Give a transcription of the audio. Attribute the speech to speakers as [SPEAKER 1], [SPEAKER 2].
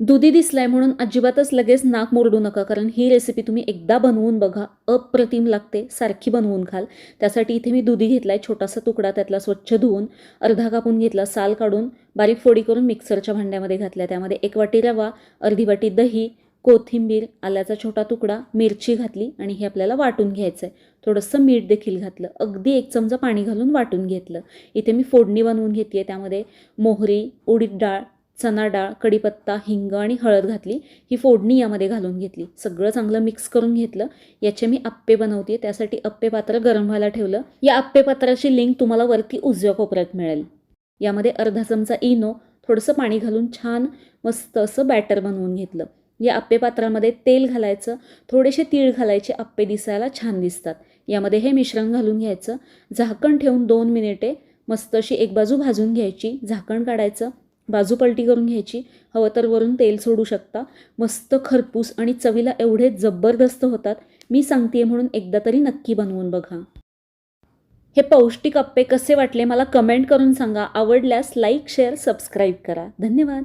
[SPEAKER 1] दुधी दिसलाय म्हणून अजिबातच लगेच नाक मोरडू नका कारण ही रेसिपी तुम्ही एकदा बनवून बघा अप्रतिम लागते सारखी बनवून खाल त्यासाठी इथे मी दुधी घेतलाय छोटासा तुकडा त्यातला स्वच्छ धुवून अर्धा कापून घेतला साल काढून बारीक फोडी करून मिक्सरच्या भांड्यामध्ये घातल्या. त्यामध्ये एक वाटी रवा अर्धी वाटी दही कोथिंबीर आल्याचा छोटा तुकडा मिरची घातली आणि हे आपल्याला वाटून घ्यायचं आहे थोडंसं मीठ देखील घातलं. अगदी एक चमचा पाणी घालून वाटून घेतलं. इथे मी फोडणी बनवून घेते त्यामध्ये मोहरी उडीद डाळ चना डाळ कढीपत्ता हिंग आणि हळद घातली ही फोडणी यामध्ये घालून घेतली. सगळं चांगलं मिक्स करून घेतलं. याचे मी आप्पे बनवते त्यासाठी आप्पे पात्र गरम व्हायला ठेवलं. या आप्पे पात्राची लिंक तुम्हाला वरती उजव्या कोपऱ्यात मिळेल. यामध्ये अर्धा चमचा इनो थोडंसं पाणी घालून छान मस्त असं बॅटर बनवून घेतलं. या आप्पे पात्रामध्ये तेल घालायचं थोडेसे तीळ घालायचे आप्पे दिसायला छान दिसतात. यामध्ये हे मिश्रण घालून घ्यायचं. झाकण ठेवून दोन मिनिटे मस्त अशी एक बाजू भाजून घ्यायची. झाकण काढायचं. बाजू पलटी करून घ्यायची. हवं तर वरून तेल सोडू शकता. मस्त खरपूस आणि चवीला एवढे जबरदस्त होतात. मी सांगते म्हणून एकदा तरी नक्की बनवून बघा. हे पौष्टिक अप्पे कसे वाटले मला कमेंट करून सांगा. आवडल्यास लाईक शेअर सबस्क्राईब करा. धन्यवाद.